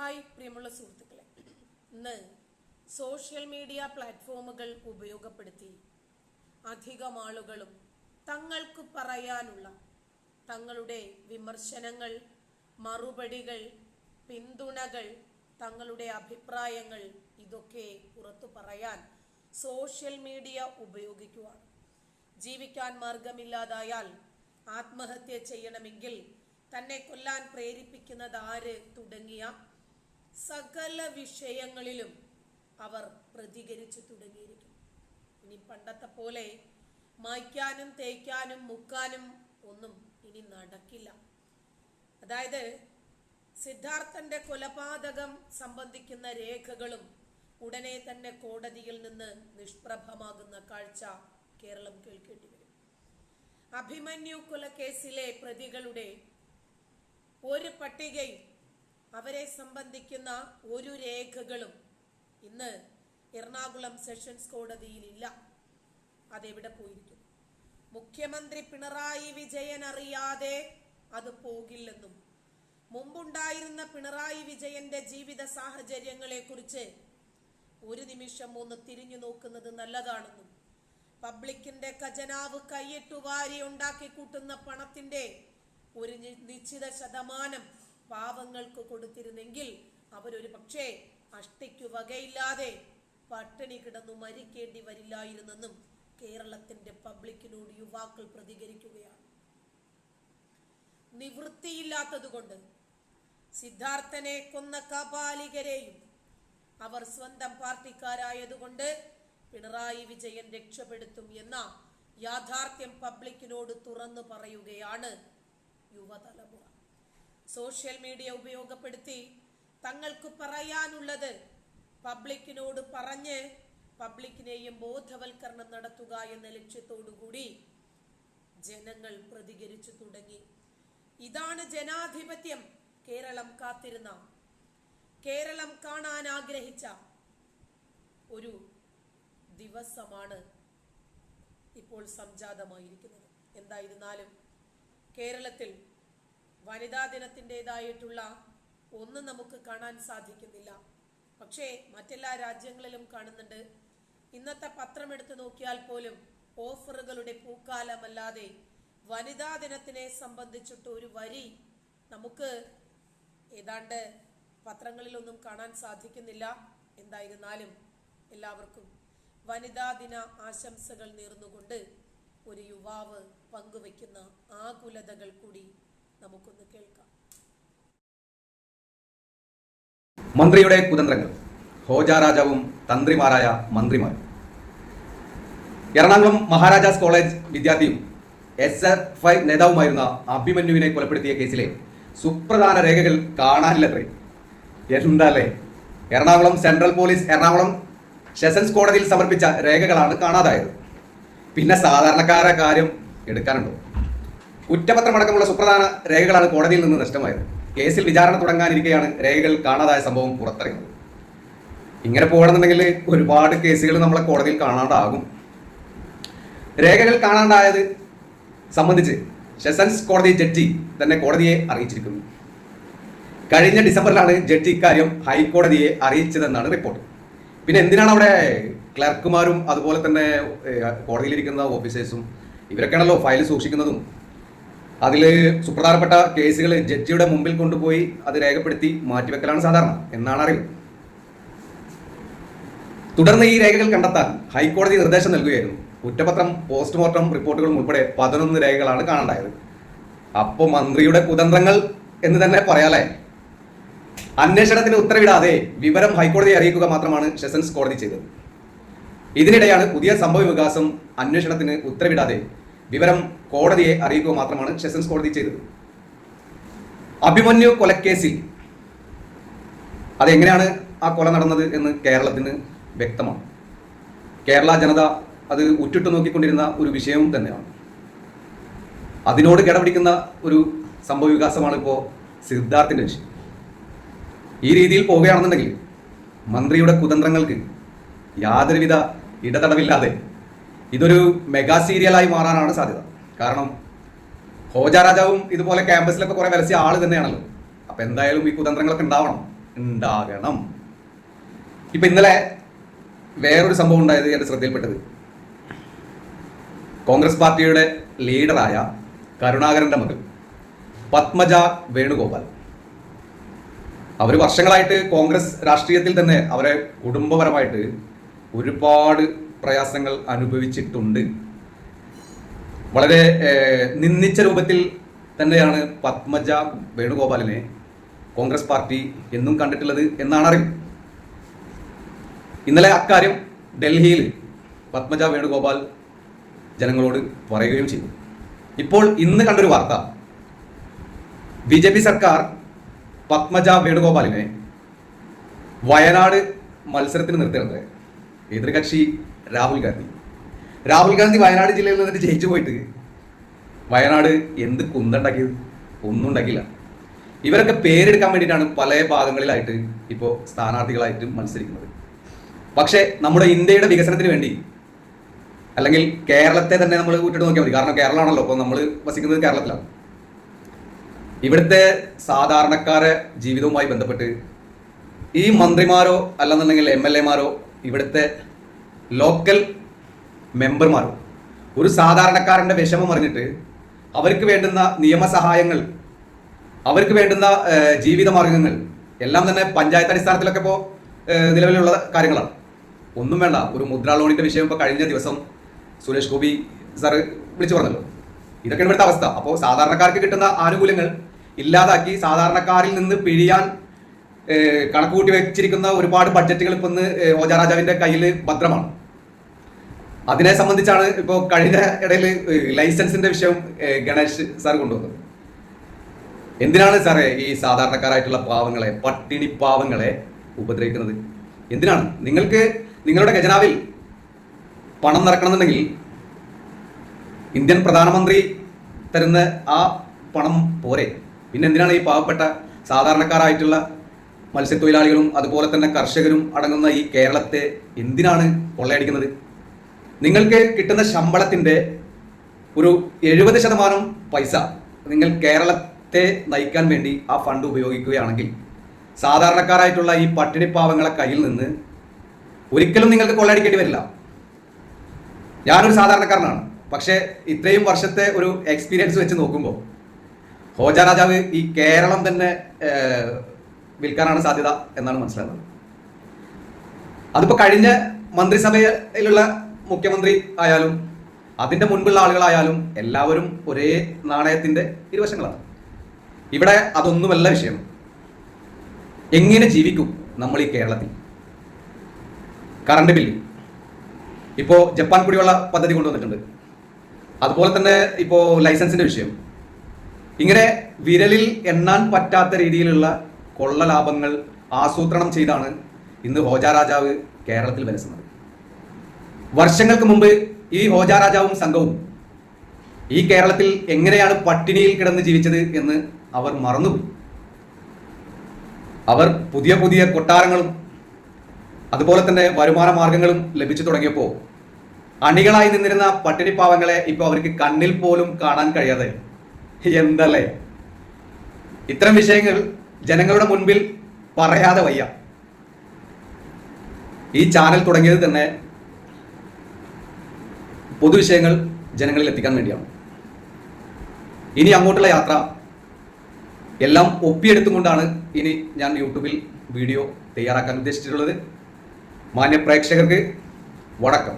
Hi പ്രിയമുള്ള സുഹൃത്തുക്കളെ. ഇന്ന് സോഷ്യൽ മീഡിയ പ്ലാറ്റ്ഫോമുകൾ ഉപയോഗപ്പെടുത്തി അധികം ആളുകളും തങ്ങൾക്ക് പറയാനുള്ള തങ്ങളുടെ വിമർശനങ്ങൾ മറുപടികൾ പിന്തുണകൾ തങ്ങളുടെ അഭിപ്രായങ്ങൾ ഇതൊക്കെ പുറത്തു പറയാൻ സോഷ്യൽ മീഡിയ ഉപയോഗിക്കുവാണ്. ജീവിക്കാൻ മാർഗമില്ലാതായാൽ ആത്മഹത്യ ചെയ്യണമെങ്കിൽ തന്നെ കൊല്ലാൻ പ്രേരിപ്പിക്കുന്നത് ആര് തുടങ്ങിയ സകല വിഷയങ്ങളിലും അവർ പ്രതികരിച്ചു തുടങ്ങിയിരിക്കും ഇനി പണ്ടത്തെ പോലെ മായ്ക്കാനും തേക്കാനും മുക്കാനും ഒന്നും ഇനി നടക്കില്ല. അതായത് സിദ്ധാർത്ഥന്റെ കൊലപാതകം സംബന്ധിക്കുന്ന രേഖകളും ഉടനെ തന്നെ കോടതിയിൽ നിന്ന് നിഷ്പ്രഭമാകുന്ന കാഴ്ച കേരളം കേൾക്കേണ്ടി വരും. അഭിമന്യു കൊലക്കേസിലെ പ്രതികളുടെ ഒരു പട്ടികയും അവരെ സംബന്ധിക്കുന്ന ഒരു രേഖകളും ഇന്ന് എറണാകുളം സെഷൻസ് കോടതിയിൽ ഇല്ല അതെവിടെ പോയിരിക്കും? മുഖ്യമന്ത്രി പിണറായി വിജയൻ അറിയാതെ അത് പോകില്ലെന്നും മുമ്പുണ്ടായിരുന്ന പിണറായി വിജയന്റെ ജീവിത സാഹചര്യങ്ങളെ കുറിച്ച് ഒരു നിമിഷം ഒന്ന് തിരിഞ്ഞു നോക്കുന്നത് നല്ലതാണെന്നും പബ്ലിക്കിന്റെ ഖജനാവ് കൈയിട്ടു വാരി ഉണ്ടാക്കി കൂട്ടുന്ന പണത്തിന്റെ ഒരു നിശ്ചിത ശതമാനം പാവങ്ങൾക്ക് കൊടുത്തിരുന്നെങ്കിൽ അവരൊരു പക്ഷേ അഷ്ടിക്കു വകയില്ലാതെ പട്ടിണി കിടന്നു മരിക്കേണ്ടി വരില്ലായിരുന്നെന്നും കേരളത്തിന്റെ പബ്ലിക്കിനോട് യുവാക്കൾ പ്രതികരിക്കുകയാണ്. നിവൃത്തിയില്ലാത്തതുകൊണ്ട് സിദ്ധാർത്ഥനെ കൊന്ന കപാലികരെയും അവർ സ്വന്തം പാർട്ടിക്കാരായതുകൊണ്ട് പിണറായി വിജയൻ രക്ഷപ്പെടുത്തും എന്ന യാഥാർത്ഥ്യം പബ്ലിക്കിനോട് തുറന്നു പറയുകയാണ് യുവതലമുറ. സോഷ്യൽ മീഡിയ ഉപയോഗപ്പെടുത്തി തങ്ങൾക്ക് പറയാനുള്ളത് പബ്ലിക്കിനോട് പറഞ്ഞ് പബ്ലിക്കിനെയും ബോധവൽക്കരണം നടത്തുക എന്ന ലക്ഷ്യത്തോടുകൂടി ജനങ്ങൾ പ്രതികരിച്ചു തുടങ്ങി. ഇതാണ് ജനാധിപത്യം. കേരളം കാത്തിരുന്ന കേരളം കാണാൻ ആഗ്രഹിച്ച ഒരു ദിവസമാണ് ഇപ്പോൾ സംജാതമായിരിക്കുന്നത്. എന്തായിരുന്നാലും കേരളത്തിൽ വനിതാ ദിനത്തിന്റെതായിട്ടുള്ള ഒന്നും നമുക്ക് കാണാൻ സാധിക്കുന്നില്ല. പക്ഷേ മറ്റെല്ലാ രാജ്യങ്ങളിലും കാണുന്നുണ്ട്. ഇന്നത്തെ പത്രം എടുത്തു നോക്കിയാൽ പോലും ഓഫറുകളുടെ പൂക്കാലമല്ലാതെ വനിതാ ദിനത്തിനെ സംബന്ധിച്ചിട്ട് ഒരു വരി നമുക്ക് ഏതാണ്ട് പത്രങ്ങളിലൊന്നും കാണാൻ സാധിക്കുന്നില്ല. എന്തായിരുന്നാലും എല്ലാവർക്കും വനിതാ ദിന ആശംസകൾ നേർന്നുകൊണ്ട് ഒരു യുവാവ് പങ്കുവയ്ക്കുന്ന ആകുലതകൾ കൂടി നമുക്കൊന്ന് കേൾക്കാം. മന്ത്രിയുടെ കുതന്ത്രങ്ങൾ. ഹോജ രാജാവും തന്ത്രിമാരായ മന്ത്രിമാരും. എറണാകുളം മഹാരാജാസ് കോളേജ് വിദ്യാർത്ഥിയും എസ് എഫ് ഐ നേതാവുമായിരുന്ന അഭിമന്യുവിനെ കൊലപ്പെടുത്തിയ കേസിലെ സുപ്രധാന രേഖകൾ കാണാനില്ലത്രേ എന്താല്ലേ Ernakulam central police Ernakulam sessions കോടതിയിൽ സമർപ്പിച്ച രേഖകളാണ് കാണാതായത്. പിന്നെ സാധാരണക്കാരെ കാര്യം എടുക്കാനുണ്ടോ? കുറ്റപത്രമടക്കമുള്ള സുപ്രധാന രേഖകളാണ് കോടതിയിൽ നിന്ന് നഷ്ടമായത്. കേസിൽ വിചാരണ തുടങ്ങാനിരിക്കെയാണ് രേഖകൾ കാണാതായ സംഭവം പുറത്തിറങ്ങുന്നത് ഇങ്ങനെ പോകണമെന്നുണ്ടെങ്കിൽ ഒരുപാട് കേസുകൾ നമ്മളെ കോടതിയിൽ കാണാണ്ടാകും. രേഖകൾ കാണാണ്ടായത് സംബന്ധിച്ച് സെഷൻസ് കോടതി ജഡ്ജി തന്നെ കോടതിയെ അറിയിച്ചിരിക്കുന്നു. കഴിഞ്ഞ ഡിസംബറിലാണ് ജഡ്ജി ഇക്കാര്യം ഹൈക്കോടതിയെ അറിയിച്ചതെന്നാണ് റിപ്പോർട്ട്. പിന്നെ എന്തിനാണ് അവിടെ ക്ലർക്കുമാരും അതുപോലെ തന്നെ കോടതിയിലിരിക്കുന്ന ഓഫീസേഴ്സും ഇവരൊക്കെയാണല്ലോ ഫയൽ സൂക്ഷിക്കുന്നതും അതിൽ സുപ്രധാനപ്പെട്ട കേസുകൾ ജഡ്ജിയുടെ മുമ്പിൽ കൊണ്ടുപോയി അത് രേഖപ്പെടുത്തി മാറ്റിവെക്കലാണ് സാധാരണ എന്നാണ് അറിവ്. തുടർന്ന് ഈ രേഖകൾ കണ്ടെത്താൻ ഹൈക്കോടതി നിർദ്ദേശം നൽകുകയായിരുന്നു. കുറ്റപത്രം പോസ്റ്റ്മോർട്ടം റിപ്പോർട്ടുകളും ഉൾപ്പെടെ പതിനൊന്ന് രേഖകളാണ് കാണണ്ടായത്. അപ്പോൾ മന്ത്രിയുടെ കുതന്ത്രങ്ങൾ എന്ന് തന്നെ പറയാലേ അന്വേഷണത്തിന് ഉത്തരവിടാതെ വിവരം ഹൈക്കോടതിയെ അറിയിക്കുക മാത്രമാണ് സെഷൻസ് കോടതി ചെയ്തത്. ഇതിനിടെയാണ് പുതിയ സംഭവ വികാസം അന്വേഷണത്തിന് ഉത്തരവിടാതെ വിവരം കോടതിയെ അറിയിക്കുക മാത്രമാണ് സെഷൻസ് കോടതി ചെയ്തത്. അഭിമന്യു കൊലക്കേസിൽ അതെങ്ങനെയാണ് ആ കൊല നടന്നത് എന്ന് കേരളത്തിന് വ്യക്തമാണ്. കേരള ജനത അത് ഉറ്റിട്ട് നോക്കിക്കൊണ്ടിരുന്ന ഒരു വിഷയവും തന്നെയാണ്. അതിനോട് കിടപിടിക്കുന്ന ഒരു സംഭവ വികാസമാണ് ഇപ്പോൾ സിദ്ധാർത്ഥിന്റെ വിഷയം. ഈ രീതിയിൽ പോവുകയാണെന്നുണ്ടെങ്കിൽ മന്ത്രിയുടെ കുതന്ത്രങ്ങൾക്ക് യാതൊരുവിധ ഇടതടവില്ലാതെ ഇതൊരു മെഗാ സീരിയലായി മാറാനാണ് സാധ്യത. കാരണം ഹോജ രാജാവും ഇതുപോലെ ക്യാമ്പസിലൊക്കെ കുറെ വരച്ച ആൾ തന്നെയാണല്ലോ. അപ്പൊ എന്തായാലും ഈ കുതന്ത്രങ്ങളൊക്കെ ഉണ്ടാവണം. ഉണ്ടാകണം. ഇപ്പൊ ഇന്നലെ വേറൊരു സംഭവം ഉണ്ടായത് എന്റെ ശ്രദ്ധയിൽപ്പെട്ടത്. കോൺഗ്രസ് പാർട്ടിയുടെ ലീഡറായ കരുണാകരന്റെ മകൾ പത്മജ വേണുഗോപാൽ. അവർ വർഷങ്ങളായിട്ട് കോൺഗ്രസ് രാഷ്ട്രീയത്തിൽ തന്നെ അവരെ കുടുംബപരമായിട്ട് ഒരുപാട് പ്രയാസങ്ങൾ അനുഭവിച്ചിട്ടുണ്ട്. വളരെ നിന്ദിച്ച രൂപത്തിൽ തന്നെയാണ് പത്മജ വേണുഗോപാലിനെ കോൺഗ്രസ് പാർട്ടി എന്നും കണ്ടിട്ടുള്ളത് എന്നാണ് അറിവ് ഇന്നലെ അക്കാര്യം ഡൽഹിയിൽ പത്മജ വേണുഗോപാൽ ജനങ്ങളോട് പറയുകയും ചെയ്തു. ഇപ്പോൾ ഇന്ന് കണ്ടൊരു വാർത്ത. ബി ജെ പി സർക്കാർ പത്മജ വേണുഗോപാലിനെ വയനാട് മത്സരത്തിന് നിർത്തുന്നത് എതിർകക്ഷി രാഹുൽ ഗാന്ധി. രാഹുൽ ഗാന്ധി വയനാട് ജില്ലയിൽ നിന്നിട്ട് ജയിച്ചു പോയിട്ട്. വയനാട് എന്ത് കുന്തുണ്ടാക്കിയത്? ഒന്നും ഉണ്ടാക്കിയില്ല. ഇവരൊക്കെ പേരെടുക്കാൻ വേണ്ടിയിട്ടാണ് പല ഭാഗങ്ങളിലായിട്ട് ഇപ്പോൾ സ്ഥാനാർത്ഥികളായിട്ടും മത്സരിക്കുന്നത്. പക്ഷേ നമ്മുടെ ഇന്ത്യയുടെ വികസനത്തിന് വേണ്ടി അല്ലെങ്കിൽ കേരളത്തെ തന്നെ നമ്മൾ കൂട്ടിട്ട് നോക്കിയാൽ മതി. കാരണം കേരളമാണല്ലോ അപ്പോൾ നമ്മൾ വസിക്കുന്നത് കേരളത്തിലാണ്. ഇവിടുത്തെ സാധാരണക്കാരെ ജീവിതവുമായി ബന്ധപ്പെട്ട് ഈ മന്ത്രിമാരോ അല്ലെന്നുണ്ടെങ്കിൽ എം എൽ എമാരോ ഇവിടുത്തെ ലോക്കൽ മെമ്പർമാരോ ഒരു സാധാരണക്കാരന്റെ വിഷമം അറിഞ്ഞിട്ട് അവർക്ക് വേണ്ടുന്ന നിയമസഹായങ്ങൾ അവർക്ക് വേണ്ടുന്ന ജീവിത മാർഗങ്ങൾ എല്ലാം തന്നെ പഞ്ചായത്ത് അടിസ്ഥാനത്തിലൊക്കെ ഇപ്പോൾ നിലവിലുള്ള കാര്യങ്ങളാണ്. ഒന്നും വേണ്ട ഒരു മുദ്രാ ലോണിന്റെ വിഷയം ഇപ്പോൾ കഴിഞ്ഞ ദിവസം സുരേഷ് ഗോപി സാറ് വിളിച്ചു പറഞ്ഞല്ലോ. ഇതൊക്കെയാണ് ഇവിടുത്തെ അവസ്ഥ. അപ്പോൾ സാധാരണക്കാർക്ക് കിട്ടുന്ന ആനുകൂല്യങ്ങൾ ഇല്ലാതാക്കി സാധാരണക്കാരിൽ നിന്ന് പിഴിയാൻ കണക്കുകൂട്ടി കണക്ക് കൂട്ടി വെച്ചിരിക്കുന്ന ഒരുപാട് ബഡ്ജറ്റുകൾ ഇപ്പൊ ഇന്ന് ഓജാ രാജാവിന്റെ കയ്യിൽ ഭദ്രമാണ്. അതിനെ സംബന്ധിച്ചാണ് ഇപ്പോ കഴിഞ്ഞ ഇടയിൽ ലൈസൻസിന്റെ വിഷയം ഗണേഷ് സാർ കൊണ്ടുവന്നത്. എന്തിനാണ് സാറേ ഈ സാധാരണക്കാരായിട്ടുള്ള പാവങ്ങളെ പട്ടിണി പാവങ്ങളെ ഉപദ്രവിക്കുന്നത്? എന്തിനാണ്? നിങ്ങൾക്ക് നിങ്ങളുടെ ഖജനാവിൽ പണം നിറക്കണമെന്നുണ്ടെങ്കിൽ ഇന്ത്യൻ പ്രധാനമന്ത്രി തരുന്ന ആ പണം പോരെ. പിന്നെ എന്തിനാണ് ഈ പാവപ്പെട്ട സാധാരണക്കാരായിട്ടുള്ള മത്സ്യത്തൊഴിലാളികളും അതുപോലെ തന്നെ കർഷകരും അടങ്ങുന്ന ഈ കേരളത്തെ എന്തിനാണ് കൊള്ളയടിക്കുന്നത്? നിങ്ങൾക്ക് കിട്ടുന്ന ശമ്പളത്തിന്റെ ഒരു എഴുപത് ശതമാനം പൈസ നിങ്ങൾ കേരളത്തെ നയിക്കാൻ വേണ്ടി ആ ഫണ്ട് ഉപയോഗിക്കുകയാണെങ്കിൽ സാധാരണക്കാരായിട്ടുള്ള ഈ പട്ടിണി പാവങ്ങളെ കയ്യിൽ നിന്ന് ഒരിക്കലും നിങ്ങൾക്ക് കൊള്ളയടിക്കേണ്ടി വരില്ല. ഞാനൊരു സാധാരണക്കാരനാണ്. പക്ഷേ ഇത്രയും വർഷത്തെ ഒരു എക്സ്പീരിയൻസ് വെച്ച് നോക്കുമ്പോൾ ഹോജ രാജാവ് ഈ കേരളം തന്നെ വിൽക്കാനാണ് സാധ്യത എന്നാണ് മനസ്സിലാകുന്നത്. അതിപ്പോൾ കഴിഞ്ഞ മന്ത്രിസഭയിലുള്ള മുഖ്യമന്ത്രി ആയാലും അതിന്റെ മുൻപുള്ള ആളുകളായാലും എല്ലാവരും ഒരേ നാണയത്തിന്റെ ഇരുവശങ്ങളാണ്. ഇവിടെ അതൊന്നുമല്ല വിഷയം. എങ്ങനെ ജീവിക്കും നമ്മൾ ഈ കേരളത്തിൽ? Current bill. ഇപ്പോ ജപ്പാൻ കുടിവെള്ള പദ്ധതി കൊണ്ടുവന്നിട്ടുണ്ട്. അതുപോലെ തന്നെ ഇപ്പോ ലൈസൻസിന്റെ വിഷയം. ഇങ്ങനെ വിരലിൽ എണ്ണാൻ പറ്റാത്ത രീതിയിലുള്ള കൊള്ള ലാഭങ്ങൾ ആസൂത്രണം ചെയ്താണ് ഇന്ന് ഹോജ രാജാവ് കേരളത്തിൽ വരസുന്നത് വർഷങ്ങൾക്ക് മുമ്പ് ഈ ഹോജ രാജാവും സംഘവും ഈ കേരളത്തിൽ എങ്ങനെയാണ് പട്ടിണിയിൽ കിടന്ന് ജീവിച്ചത് എന്ന് അവർ മറന്നുപോയി. അവർ പുതിയ പുതിയ കൊട്ടാരങ്ങളും അതുപോലെ തന്നെ വരുമാന മാർഗങ്ങളും ലഭിച്ചു തുടങ്ങിയപ്പോൾ അണികളായി നിന്നിരുന്ന പട്ടിണി പാവങ്ങളെ ഇപ്പൊ അവർക്ക് കണ്ണിൽ പോലും കാണാൻ കഴിയാതെ എന്തല്ലേ? ഇത്തരം വിഷയങ്ങൾ ജനങ്ങളുടെ മുൻപിൽ പറയാതെ വയ്യ. ഈ ചാനൽ തുടങ്ങിയത് തന്നെ പൊതുവിഷയങ്ങൾ ജനങ്ങളിൽ എത്തിക്കാൻ വേണ്ടിയാണ്. ഇനി അങ്ങോട്ടുള്ള യാത്ര എല്ലാം ഒപ്പിയെടുത്തുകൊണ്ടാണ് ഇനി ഞാൻ യൂട്യൂബിൽ വീഡിയോ തയ്യാറാക്കാൻ ഉദ്ദേശിച്ചിട്ടുള്ളത്. മാന്യ പ്രേക്ഷകർക്ക് വണക്കം.